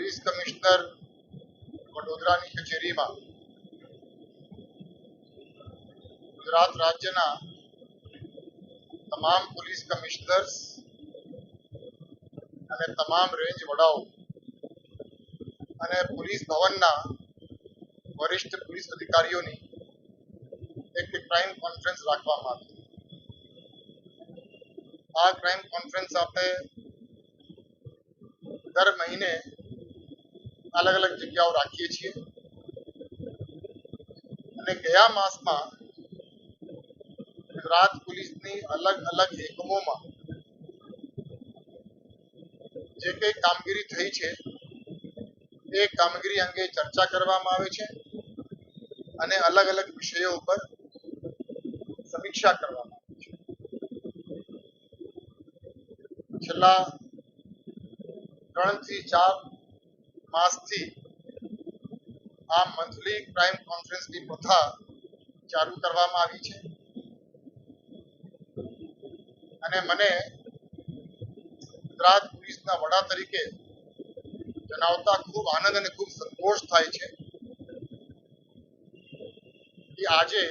Police commissioner વડોદરાની કચેરીમાં ગુજરાત રાજ્યના તમામ પોલીસ કમિશનર્સ અને તમામ રેન્જ વડાઓ અને પોલીસ ભવનના વરિષ્ઠ પોલીસ અધિકારીઓની એક ક્રાઇમ કોન્ફરન્સ રાખવામાં આવી. આ ક્રાઇમ કોન્ફરન્સ આપણે દર મહિને અલગ અલગ જગ્યાઓ રાખીએ છીએ. અને ગયા માસમાં ગુજરાત પોલીસની અલગ અલગ એકમોમાં જે કંઈ કામગીરી થઈ છે, એ કામગીરી અંગે ચર્ચા કરવામાં આવે છે અને અલગ અલગ વિષયો ઉપર સમીક્ષા કરવામાં આવે છે. છેલ્લા ત્રણથી ચાર માસથી આ મંથલી ક્રાઇમ કોન્ફરન્સની પ્રથા ચાલુ કરવામાં આવી છે. અને મને ગુજરાત પોલીસના વડા તરીકે જણાવતા ખૂબ આનંદ અને ખૂબ સંતોષ થાય છે કે આજે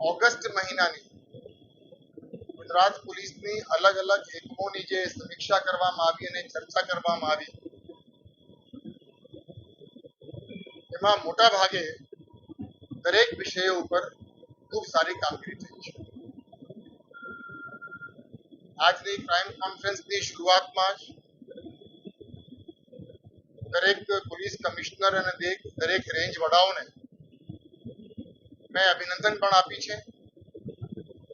ઓગસ્ટ મહિનાની ગુજરાત પોલીસની અલગ અલગ એકમોની જે સમીક્ષા કરવામાં આવી અને ચર્ચા કરવામાં આવી એમાં મોટા ભાગે દરેક વિષયો ઉપર ખૂબ સારી કામગીરી થઈ છે આજની ક્રાઇમ કોન્ફરન્સની શરૂઆતમાં જ દરેક પોલીસ કમિશનર અને દરેક દરેક રેન્જ વડાઓને મેં અભિનંદન પણ આપી છે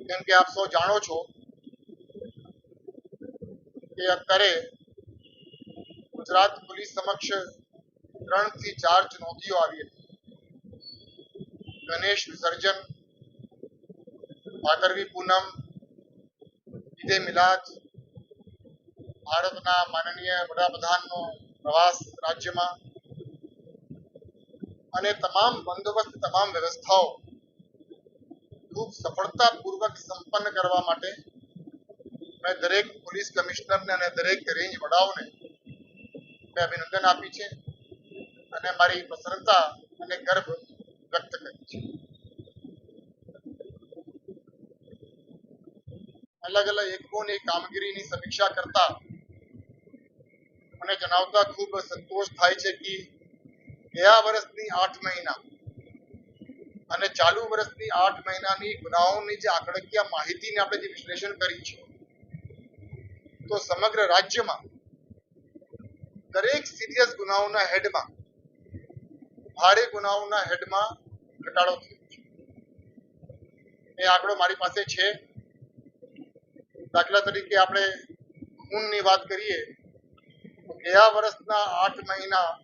કેમ કે આપ સૌ જાણો છો કે અત્યારે ગુજરાત પોલીસ સમક્ષ ત્રણથી ચાર ચુનૌતીઓ આવી હતી. ગણેશ, વિસર્જન ભાદરવી પૂનમ ઈદે મિલાદ ભારતના માનનીય વડાપ્રધાનનો પ્રવાસ રાજ્યમાં અને તમામ બંદોબસ્ત, તમામ વ્યવસ્થાઓ ખૂબ સફળતાપૂર્વક સંપન્ન કરવા માટે મેં દરેક પોલીસ કમિશનરને અને દરેક રેન્જ વડાઓને મેં અભિનંદન આપી છે. અને મારી પ્રસન્નતા અને ગર્વ વ્યક્ત કરી છે. અલગ અલગ એકમોની કામગીરીની સમીક્ષા કરતા મને જણાવતા ખૂબ સંતોષ થાય છે કે ગયા વર્ષની આઠ મહિના અને ચાલુ વર્ષની આઠ મહિનાની ગુનાઓની જે આંકડાકીય માહિતીને આપણે જે વિશ્લેષણ કરી છે, તો સમગ્ર રાજ્યમાં દરેક સિરિયસ ગુનાઓના હેડમાં ભારે ગુનાઓના હેડમાં ઘટાડો થયો છે. એ આંકડો મારી પાસે છે. દાખલા તરીકે આપણે ખૂનની વાત કરીએ ગયા વર્ષના આઠ મહિના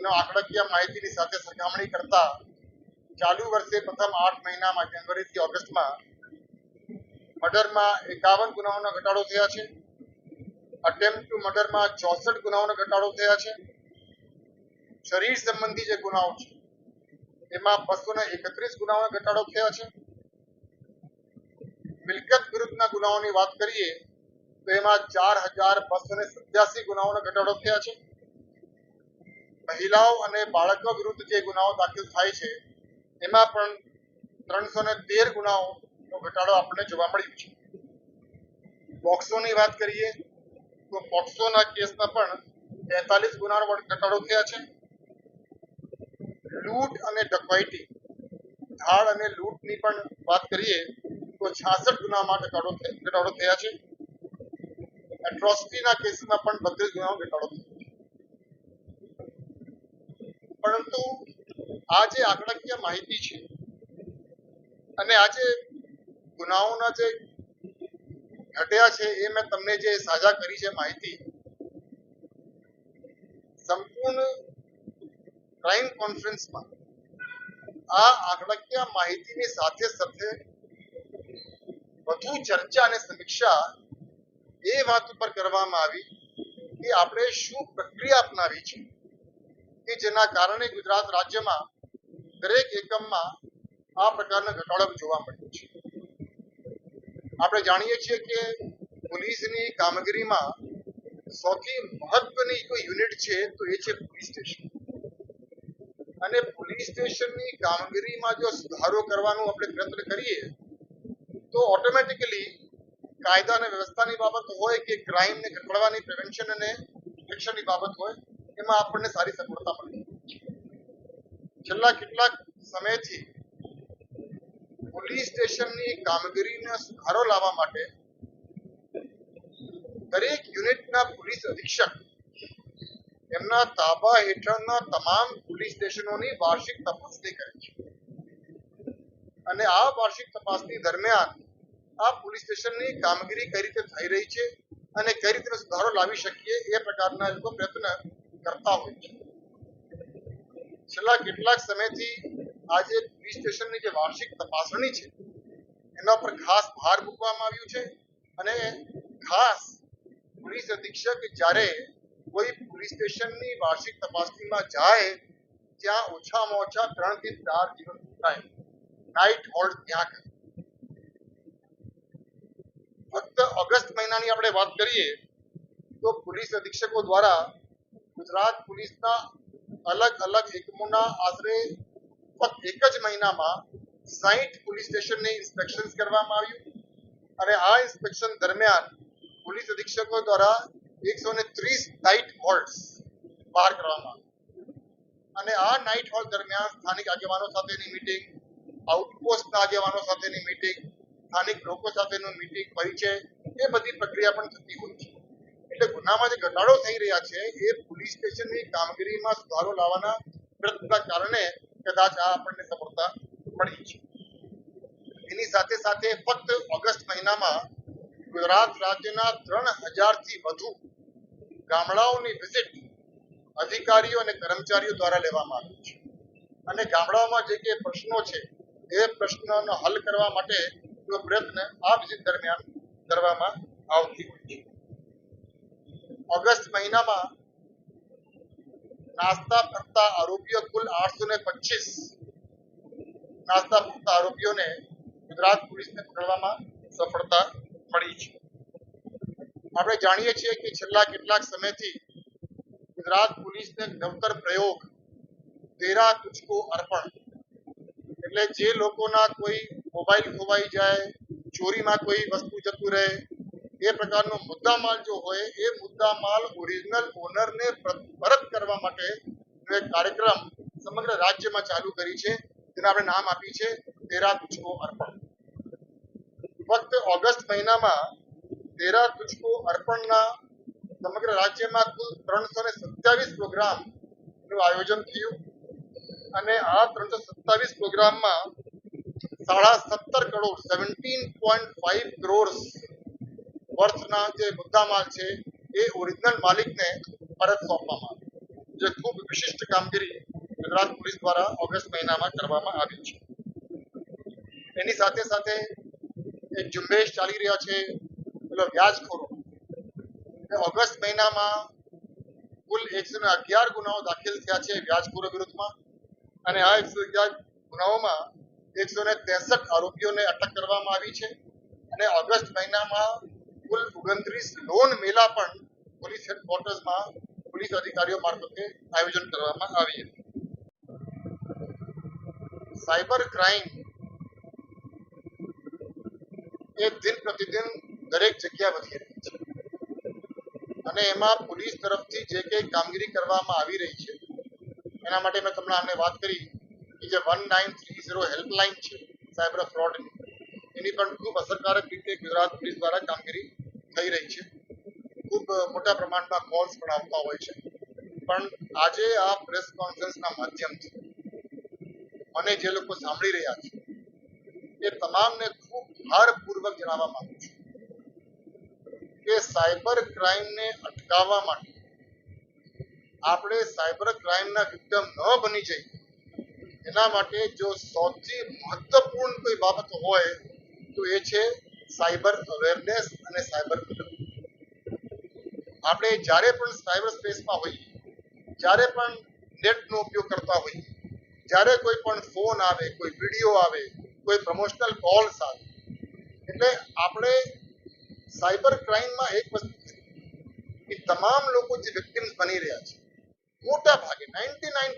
નો આંકડાકીય માહિતીની સાથે સરખામણી કરતા ચાલુ વર્ષે પ્રથમ આઠ મહિનામાં, જાન્યુઆરીથી ઓગસ્ટમાં, મર્ડરમાં એકાવન ગુનાઓના ઘટાડો થયા છે. અટેમ્પ ટુ મર્ડરમાં ચોસઠ ગુનાઓના ઘટાડો થયા છે. શરીર સંબંધી જે ગુનાઓ છે, એમાં બસો ને એકત્રીસ ગુનાઓનો ઘટાડો થયા છે. મિલકત વિરુદ્ધના ગુનાઓની વાત કરીએ, તો એમાં ચાર હજાર બસો ને સત્યાસી ગુનાઓનો ઘટાડો થયા છે. મહિલાઓ અને બાળકો વિરુદ્ધ જે ગુનાઓ દાખલ થાય છે, એમાં પણ ત્રણસો ને તેર ગુનાઓનો ઘટાડો આપણને જોવા મળ્યો છે. પોક્સોની વાત કરીએ, તો પોક્સોના કેસમાં પણ બેતાલીસ ગુનાનો ઘટાડો થયા છે. લૂંટ અને ડકૈતી ધાડ અને લૂંટની પણ વાત કરીએ, તો છાસઠ ગુનામાં ઘટાડો ઘટાડો થયા છે. એટ્રોસિટીના કેસમાં પણ બત્રીસ ગુનામાં ઘટાડો થયો પરંતુ આ જે આંકડાકીય માહિતી છે અને આ જે ગુનાઓના જે ઘટ્યા છે એ મેં તમને જે સાજા કરી છે માહિતી ક્રાઇમ કોન્ફરન્સમાં આ આંકડાકીય માહિતીની સાથે સાથે વધુ ચર્ચા અને સમીક્ષા એ વાત ઉપર કરવામાં આવી કે આપણે શું પ્રક્રિયા અપનાવી છે કે જેના કારણે ગુજરાત રાજ્યમાં દરેક એકમમાં આ પ્રકારના ઘટાડો જોવા મળ્યો છે. આપણે જાણીએ છીએ કે પોલીસની કામગીરીમાં સૌથી મહત્વની કોઈ યુનિટ છે તો એ છે પોલીસ સ્ટેશન. અને પોલીસ સ્ટેશનની કામગીરીમાં જો સુધારો કરવાનો આપણે પ્રયત્ન કરીએ, તો ઓટોમેટિકલી કાયદા અને વ્યવસ્થાની બાબત હોય કે ક્રાઇમને ઘટાડવાની પ્રિવેન્શન અને શિક્ષણની બાબત હોય, એમાં આપણને સારી સફળતા મળી. છેલ્લા કેટલાક સમયથી પોલીસ સ્ટેશનની કામગીરીને સુધારો લાવવા માટે દરેક યુનિટના પોલીસ અધિક્ષક એમના તાબા હેઠળના તમામ પોલીસ સ્ટેશનોની વાર્ષિક તપાસણી કરે છે. અને આ વાર્ષિક તપાસણી દરમિયાન આ પોલીસ સ્ટેશનની કામગીરી કઈ રીતે થઈ રહી છે અને કઈ રીતે સુધારો લાવી શકીએ એ પ્રકારના લોકો પ્રયત્ન કરતા હોય છે. છેલ્લા કેટલાક સમયથી આજે પોલીસ સ્ટેશનની જે વાર્ષિક તપાસણી છે, એના પર ખાસ ભાર મૂકવામાં આવ્યું છે અને ખાસ પોલીસ અધિક્ષક જ્યારે કોઈ પોલીસ સ્ટેશનની વાર્ષિક તપાસણીમાં જાય ત્યાં ઓછામાં ઓછા ત્રણથી ચાર દિવસ થાય. નાઇટ હોલ્ડ ત્યાં કરે. ફક્ત ઓગસ્ટ મહિનાની આપણે વાત કરીએ, તો પોલીસ અધિક્ષકો દ્વારા ગુજરાત પોલીસના અલગ અલગ એકમોના આશરે ફક્ત એક જ મહિનામાં સાઈઠ પોલીસ સ્ટેશનની ઇન્સ્પેક્શન કરવામાં આવ્યું. અને આ ઇન્સ્પેક્શન દરમિયાન પોલીસ અધિક્ષકો દ્વારા એકસો ને ત્રીસ નાઇટ હોલ્ટ બહાર કરવામાં આવ્યા. અને આ નાઇટ હોલ દરમિયાન સ્થાનિક આગેવાનો સાથેની મીટિંગ આઉટપોસ્ટના આગેવાનો સાથેની મીટિંગ સ્થાનિક લોકો સાથેનું મીટિંગ પરિચય એ બધી પ્રક્રિયા પણ થતી હોય છે. એટલે ગુનામાં જે ઘટાડો થઈ રહ્યા છે, એ પોલીસ સ્ટેશનની કામગીરીમાં સુધારો લાવવાના પ્રયત્નના કારણે કદાચ આ આપણને સફળતા મળી છે. એની સાથે સાથે ફક્ત ઓગસ્ટ મહિનામાં ગુજરાત રાજ્યના ત્રણ હજારથી વધુ ગામડાઓની વિઝિટ અધિકારીઓ અને કર્મચારીઓ દ્વારા લેવામાં આવ્યું છે. અને ગામડાઓમાં જે કે પ્રશ્નો છે, એ પ્રશ્નોનો હલ કરવા માટે પ્રયત્ન આ વિઝિટ દરમિયાન કરવામાં આવતી હોય. છે ઓગસ્ટ મહિનામાં નાસ્તા ફરતા આરોપીઓ કુલ આઠસો ને પચીસ નાસ્તા ફરતા આરોપીઓને ગુજરાત પોલીસને પકડવામાં સફળતા મળી છે. આપણે જાણીએ છીએ કે છેલ્લા કેટલાક સમયથી ગુજરાત પોલીસને નવતર પ્રયોગ તેરા તુચકો અર્પણ. એટલે જે લોકોના કોઈ મોબાઈલ ખોવાઈ જાય, ચોરીમાં કોઈ વસ્તુ જતું રહે, એ પ્રકારનો મુદ્દામાલ જો હોય, એ મુદ્દામાલ ઓરિજિનલ ઓનરને પરત કરવા માટે એક કાર્યક્રમ સમગ્ર રાજ્યમાં ચાલુ કરી છે. જેને આપણે નામ આપી છે, તેરા તુચકો અર્પણ. ફક્ત ઓગસ્ટ મહિનામાં તેરા તુચકો અર્પણના સમગ્ર રાજ્યમાં કુલ ત્રણસો ને સત્યાવીસ પ્રોગ્રામનું આયોજન થયું. અને આ ત્રણસો સત્તાવીસ પ્રોગ્રામમાં સાડા સત્તર crore seventeen point five crore વર્થના જે મુદ્દામાલ છે, એ ઓરિજિનલ માલિકને પરત સોંપવામાં આવ્યો. જે ખૂબ વિશિષ્ટ કામગીરી ગુજરાત પોલીસ દ્વારા ઓગસ્ટ મહિનામાં કરવામાં આવી છે. એની સાથે સાથે એક ઝુંબેશ ચાલી રહ્યા છે પેલો વ્યાજખોરો. ઓગસ્ટ મહિનામાં કુલ એકસો અગિયાર ગુનાઓ દાખલ થયા છે વ્યાજખોરો વિરુદ્ધમાં. અને આ એકસો અગિયાર ગુનાઓમાં એકસો ને ત્રેસઠ આરોપીઓને અટક કરવામાં આવી છે. અને ઓગસ્ટ મહિનામાં કુલ ઓગણત્રીસ લોન મેલા પણ પોલીસ હેડક્વાર્ટર્સમાં પોલીસ અધિકારીઓ મારફતે આયોજન કરવામાં આવી હતી. સાયબર ક્રાઇમ એ દિન પ્રતિદિન દરેક જગ્યા વધી રહી અને એમાં પોલીસ તરફથી જે કંઈ કામગીરી કરવામાં આવી રહી છે, એના માટે મેં તમને આમને વાત કરી કે જે one nine three zero helpline છે સાયબર ફ્રોડની, એની પણ ખૂબ અસરકારક રીતે ગુજરાત પોલીસ દ્વારા કામગીરી થઈ રહી છે. ખૂબ મોટા પ્રમાણમાં કોલ્સ પણ આવતા હોય છે. પણ આજે આ પ્રેસ કોન્ફરન્સના માધ્યમથી મને જે લોકો સાંભળી રહ્યા છે, એ તમામને ખૂબ ભારપૂર્વક જણાવવા માંગુ છું. કે સાયબર ક્રાઇમને અટકાવવા માટે આપણે સાયબર ક્રાઇમના વિક્ટમ ન બની જઈએ. એના માટે જો સૌથી મહત્વપૂર્ણ કોઈ બાબત હોય, તો એ છે સાયબર અવેરનેસ અને સાયબર આપણે જ્યારે પણ સાયબર સ્પેસમાં હોઈએ, જ્યારે પણ નેટનો ઉપયોગ કરતા હોઈએ, જ્યારે કોઈ પણ ફોન આવે, કોઈ વીડિયો આવે, કોઈ પ્રમોશનલ કોલ્સ આવે, એટલે આપણે સાયબર ક્રાઇમમાં એક વસ્તુ કે તમામ લોકો જે વિક્ટિમ્સ બની રહ્યા છે, મોટા ભાગે નાઇન્ટી નાઇન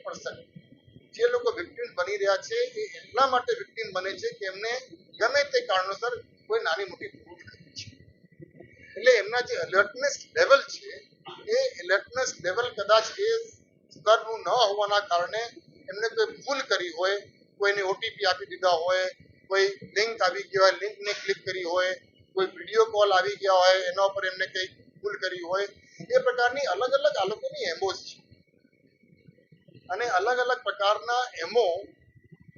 જે લોકો વિક્ટિમ્સ બની રહ્યા છે એ એટલા માટે વિક્ટિમ બને છે કે એમને ગમે તે કારણોસર કોઈ નાની મોટી ભૂલ કરી છે. એટલે એમના જે એલર્ટનેસ લેવલ છે, એ એલર્ટનેસ લેવલ કદાચ એ સ્તરનું ન હોવાના કારણે એમને કોઈ ભૂલ કરી હોય, કોઈને ઓટીપી આપી દીધા હોય, કોઈ લિંક આવી ગઈ હોય લિંકને ક્લિક કરી હોય કોઈ વીડિયો કોલ આવી ગયા હોય, એના ઉપર એમને કંઈક ભૂલ કરી હોય, એ પ્રકારની અલગ અલગ આ લોકોની એમો છે. અને અલગ અલગ પ્રકારના એમો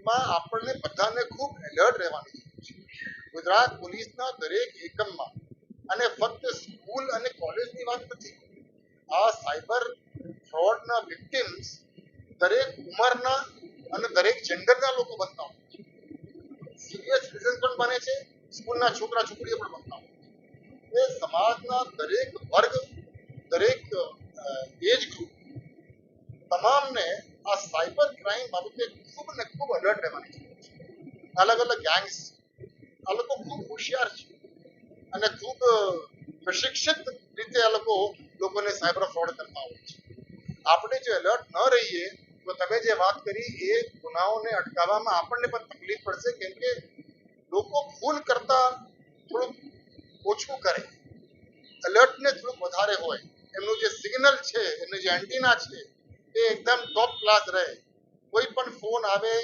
માં આપણને બધાને ખૂબ એલર્ટ રહેવાની છે. ગુજરાત પોલીસના દરેક એકમમાં અને ફક્ત સ્કૂલ અને કોલેજની વાત નથી, આ સાયબર ફ્રોડના વિક્ટિમ્સ દરેક ઉંમરના અને દરેક જેન્ડરના લોકો બનતા હોય છે. સિરિયસ સિટીઝન પણ બને છે સ્કૂલના છોકરા છોકરીઓ પણ બનતા હોય. એ સમાજના દરેક વર્ગ, દરેક એજ ગ્રુપ તમામને આ સાયબર ક્રાઇમ બાબતે ખૂબ ને ખૂબ અલર્ટ રહેવાની જરૂર છે. અલગ અલગ ગેંગ્સ આ લોકો ખૂબ હોશિયાર છે. અને ખૂબ પ્રશિક્ષિત રીતે આ લોકો લોકોને સાયબર ફ્રોડ કરતા હોય છે. આપણે જો એલર્ટ ન રહીએ, તો તમે જે વાત કરી એ ગુનાઓને અટકાવવામાં આપણને પણ તકલીફ પડશે, કેમ કે લોકો ભૂલ કરતા થોડુંક ઓછું કરે. એલર્ટને થોડુંક વધારે હોય. એમનું જે સિગ્નલ છે, એમનું જે એન્ટીના છે, એ એકદમ ટોપ ક્લાસ રહે. કોઈ પણ ફોન આવે,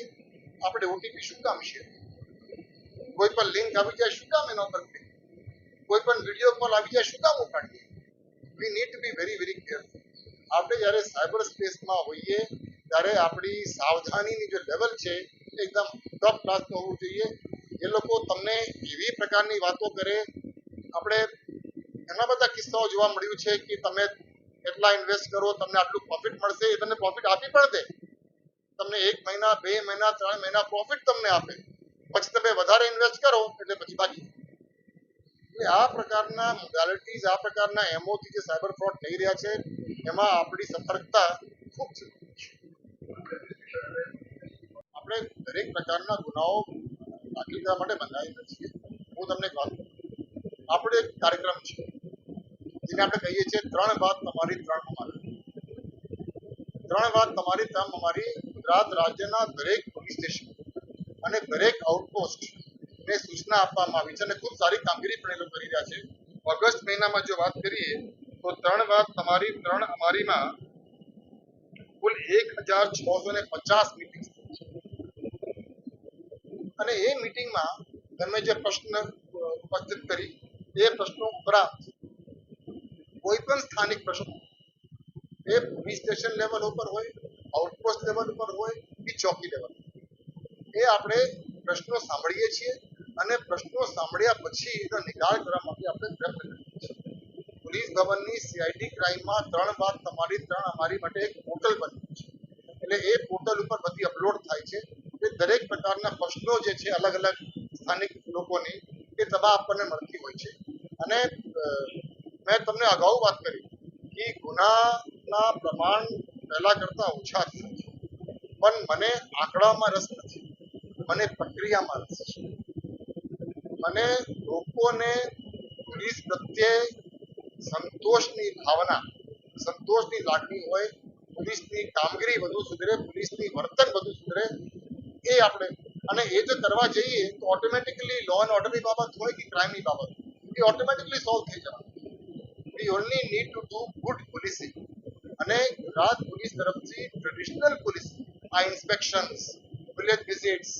આપણે ઓટીપી શું કામ છે? કોઈ પણ લિંક આવી જાય, શું કામ એના ઉપર? કોઈ પણ વીડિયો કોલ આવી જાય, શું કામ ઉપાડીએ we need to be very very careful આપણે જ્યારે સાયબર સ્પેસમાં હોઈએ, ત્યારે આપણી સાવધાનીની જે લેવલ છે એકદમ ટોપ ક્લાસનું હોવું જોઈએ. એ લોકો તમને એવી પ્રકારની વાતો કરે. આપણે ઘણા બધા કિસ્સાઓ જોવા મળ્યું છે કે તમે એટલા ઇન્વેસ્ટ કરો, તમને આટલું પ્રોફિટ મળશે, એ તમને પ્રોફિટ આપી પણ દે. તમને એક મહિના, બે મહિના, ત્રણ મહિના પ્રોફિટ તમને આપે. પછી તમે વધારે ઇન્વેસ્ટ કરો, એટલે પછી બાકી. એટલે આ પ્રકારના મોડાલિટીઝ આ પ્રકારના એમઓથી જે સાયબર ફ્રોડ થઈ રહ્યા છે, એમાં આપણી સતર્કતા ખૂબ છે. આપણે દરેક પ્રકારના ગુનાઓ કરવા માટે બંધાયેલા છીએ હું તમને કહું. આપણો એક કાર્યક્રમ છે. જેને આપણે કહીએ છીએ ત્રણ વાત તમારી ત્રણ અમારી. ત્રણ વાત તમારી, ત્રણ અમારી ગુજરાત રાજ્યના દરેક પોલીસ સ્ટેશન અને દરેક આઉટપોસ્ટ ને સૂચના આપવામાં આવી છે અને ખૂબ સારી કામગીરી પણ એ લોકો કરી રહ્યા છે. ઓગસ્ટ મહિનામાં જો વાત કરીએ, તો ત્રણ વાત તમારી, ત્રણ અમારીમાં કુલ એક હજાર છસો ને પચાસ અને એ મિટિંગમાં તમે જે પ્રશ્ન ઉપસ્થિત કરી, એ પ્રશ્નો ઉપરાંત કોઈ પણ સ્થાનિક પ્રશ્નો, એ પોલીસ સ્ટેશન લેવલ ઉપર હોય આઉટપોસ્ટ લેવલ ઉપર હોય કે ચોકી લેવલ એ આપણે પ્રશ્નો સાંભળીએ છીએ અને પ્રશ્નો સાંભળ્યા પછી એનો નિકાલ કરવા માટે આપણે પ્રયત્ન કરીએ છીએ. પોલીસ ભવનની સીઆઈડી ક્રાઇમમાં ત્રણ વાત તમારી, ત્રણ અમારી માટે એક પોર્ટલ બન્યું છે. એટલે એ પોર્ટલ ઉપર બધી અપલોડ થાય છે. એ દરેક પ્રકારના પ્રશ્નો જે છે અલગ અલગ સ્થાનિક લોકોની, એ તમામ આપણને મળતી હોય છે. અને મેં તમને અગાઉ વાત કરી કે ગુનાના પ્રમાણ પહેલા કરતા ઓછા છે. પણ મને આંકડામાં રસ નથી. મને પ્રક્રિયામાં રસ છે. મને લોકોને પોલીસ પ્રત્યે સંતોષની ભાવના, સંતોષની લાગણી હોય, પોલીસની કામગીરી વધુ સુધરે, પોલીસની વર્તન વધુ સુધરે એ આપણે. અને એ જો કરવા જઈએ, તો ઓટોમેટિકલી લો એન્ડ ઓર્ડરની બાબત હોય કે ક્રાઇમની બાબત એ ઓટોમેટિકલી સોલ્વ થઈ જવાનું. We only need to do good policing અને ગુજરાત પોલીસ તરફથી ટ્રેડિશનલ પોલીસિંગ આ ઇન્સ્પેક્શન્સ વિલેજ વિઝિટ્સ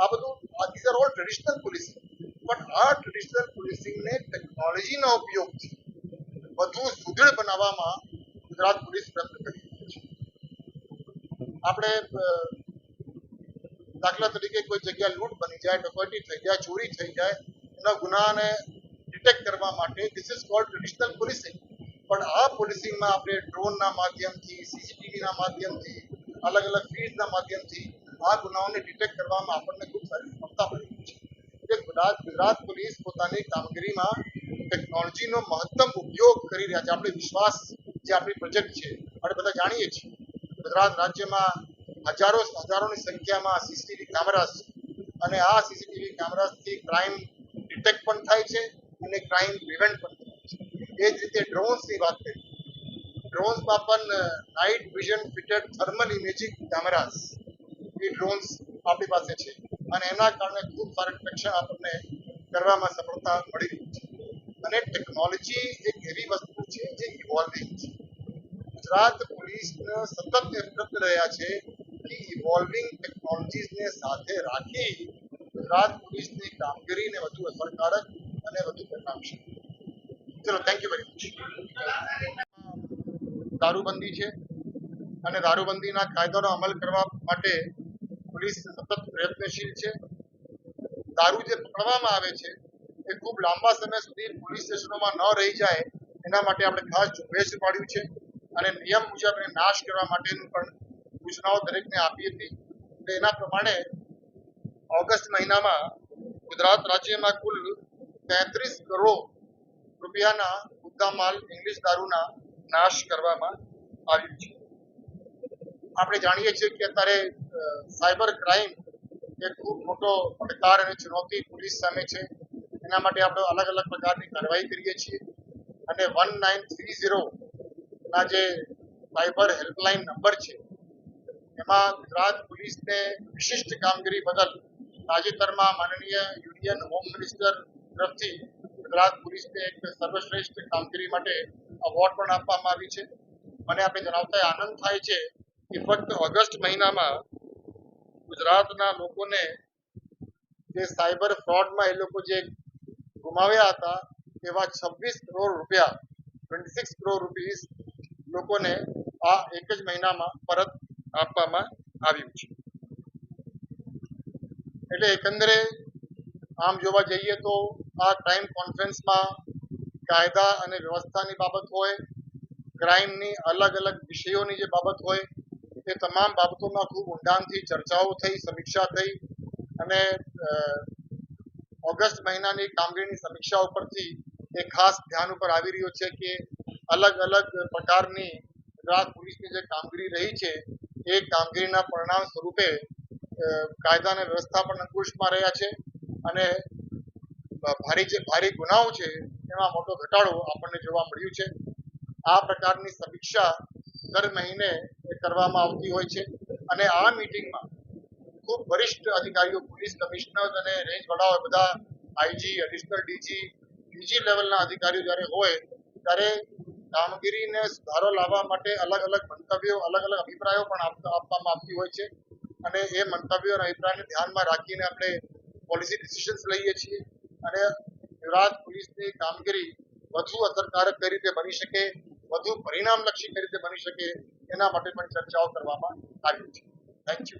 આ બધું these are all traditional policing પણ આ ટ્રેડિશનલ પોલીસિંગને ટેકનોલોજીના ઉપયોગથી વધુ સુદૃઢ બનાવવામાં ગુજરાત પોલીસ પ્રયત્ન કરી રહી છે. આપણે દાખલા તરીકે કોઈ જગ્યા લૂંટ બની જાય ડકૈતી થઈ જાય, ચોરી થઈ જાય, એના ગુનાને ડિટેક્ટ કરવા માટે this is called traditional policing પણ આ પોલીસિંગમાં આપણે ડ્રોનના માધ્યમથી સીસીટીવીના માધ્યમથી અલગ અલગ ફીડના માધ્યમથી આ ગુનાઓને ડિટેક્ટ કરવામાં આપણને ખૂબ સારી ક્ષમતા મળી છે. એટલે ગુજરાત ગુજરાત પોલીસ પોતાની કામગીરીમાં ટેકનોલોજીનો મહત્તમ ઉપયોગ કરી રહ્યા છે. આપણે વિશ્વાસ જે આપણી પ્રોજેક્ટ છે, આપણે બધા જાણીએ છીએ. ગુજરાત રાજ્યમાં હજારો હજારોની સંખ્યામાં સીસીટીવી કેમેરાસ અને આ સીસીટીવી કેમેરાસથી ક્રાઇમ ડિટેક્ટ પણ થાય છે અને ક્રાઇમ પ્રિવેન્ટ પણ થાય છે. એ જ રીતે ડ્રોન્સની વાત કરીએ ડ્રોન્સમાં પણ night vision fitted thermal imaging cameras એ ડ્રોન્સ આપણી પાસે છે અને એના કારણે ખૂબ સારું ડિટેક્શન આપણને કરવામાં સફળતા મળી રહી છે. અને ટેકનોલોજી એક એવી વસ્તુ છે જે ઇવોલ્વિંગ છે. ગુજરાત પોલીસ સતત એફર્ટ રહ્યા છે કે ઇવોલ્વિંગ ટેકનોલોજીસને સાથે રાખી ગુજરાત પોલીસની કામગીરીને વધુ અસરકારક અને વધુ પરિણામશીલ. ચલો થેન્ક યુ વેરી મચ દારૂબંધી છે અને દારૂબંધીના કાયદાનો અમલ કરવા માટે પોલીસ સતત પ્રયત્નશીલ છે. દારૂ જે પકડવામાં આવે છે એ ખૂબ લાંબા સમય સુધી પોલીસ સ્ટેશનોમાં ન રહી જાય એના માટે આપણે ખાસ ઝુંબેશ પાડ્યું છે અને નિયમ મુજબ નાશ કરવા માટેનું પણ સૂચનાઓ દરેકને આપી હતી. એના પ્રમાણે ઓગસ્ટ મહિનામાં ગુજરાત રાજ્યમાં કુલ તેત્રીસ કરોડ રૂપિયાના મુદ્દા માલ ઇંગ્લિશ દારૂના નાશ કરવામાં આવ્યું છે. આપણે જાણીએ છીએ કે અત્યારે સાયબર ક્રાઇમ એ ખૂબ મોટો પડકાર અને ચુનૌતી પોલીસ સામે છે. એના માટે આપણે અલગ અલગ પ્રકારની કાર્યવાહી કરીએ છીએ. અને વન નાઇન થ્રી ઝીરો ના જે સાયબર હેલ્પલાઇન નંબર છે એમાં ગુજરાત પોલીસને વિશિષ્ટ કામગીરી બદલ તાજેતરમાં માનનીય યુનિયન હોમ મિનિસ્ટર તરફથી ગુજરાત પોલીસને એક સર્વશ્રેષ્ઠ કામગીરી માટે અવોર્ડ પણ આપવામાં આવી છે. મને આપણે જણાવતા આનંદ થાય છે કે ફક્ત ઓગસ્ટ મહિનામાં ગુજરાતના લોકોને જે સાયબર ફ્રોડમાં એ લોકો જે ગુમાવ્યા હતા, એવા છવ્વીસ કરોડ રૂપિયા ટ્વેન્ટી સિક્સ કરોડ રૂપીસ લોકોને આ એક જ મહિનામાં પરત આપવામાં આવ્યું છે. એટલે એકંદરે આમ જોવા જઈએ તો આ ક્રાઇમ કોન્ફરન્સમાં કાયદા અને વ્યવસ્થાની બાબત હોય ક્રાઇમની અલગ અલગ વિષયોની જે બાબત હોય, એ તમામ બાબતોમાં ખૂબ ઊંડાણથી ચર્ચાઓ થઈ, સમીક્ષા થઈ અને ઓગસ્ટ મહિનાની કામગીરીની સમીક્ષા ઉપરથી એ ખાસ ધ્યાન ઉપર આવી રહ્યું છે કે અલગ અલગ પ્રકારની ગુજરાત પોલીસની જે કામગીરી રહી છે એ કામગીરીના પરિણામ સ્વરૂપે કાયદા અને વ્યવસ્થા પણ અંકુશમાં રહ્યા છે અને ભારે જે, ભારે ગુનાઓ છે, એમાં મોટો ઘટાડો આપણને જોવા મળ્યું છે. આ પ્રકારની સમીક્ષા દર મહિને કરવામાં આવતી હોય છે અને આ મિટિંગમાં ખૂબ વરિષ્ઠ અધિકારીઓ, પોલીસ કમિશનર અને રેન્જ વડાઓ બધા, આઈજી એડિશનલ ડીજી ડીજી લેવલના અધિકારીઓ જ્યારે હોય, ત્યારે કામગીરીને સુધારો લાવવા માટે અલગ અલગ મંતવ્યો, અલગ અલગ અભિપ્રાયો પણ આપવામાં આવતી હોય છે. અને એ મંતવ્યો અને અભિપ્રાયને ધ્યાનમાં રાખીને આપણે પોલિસી ડિસિઝન્સ લઈએ છીએ. અને ગુજરાત પોલીસની કામગીરી વધુ અસરકારક કઈ રીતે બની શકે, વધુ પરિણામલક્ષી કઈ રીતે બની શકે, એના માટે પણ ચર્ચાઓ કરવામાં આવી છે. Thank you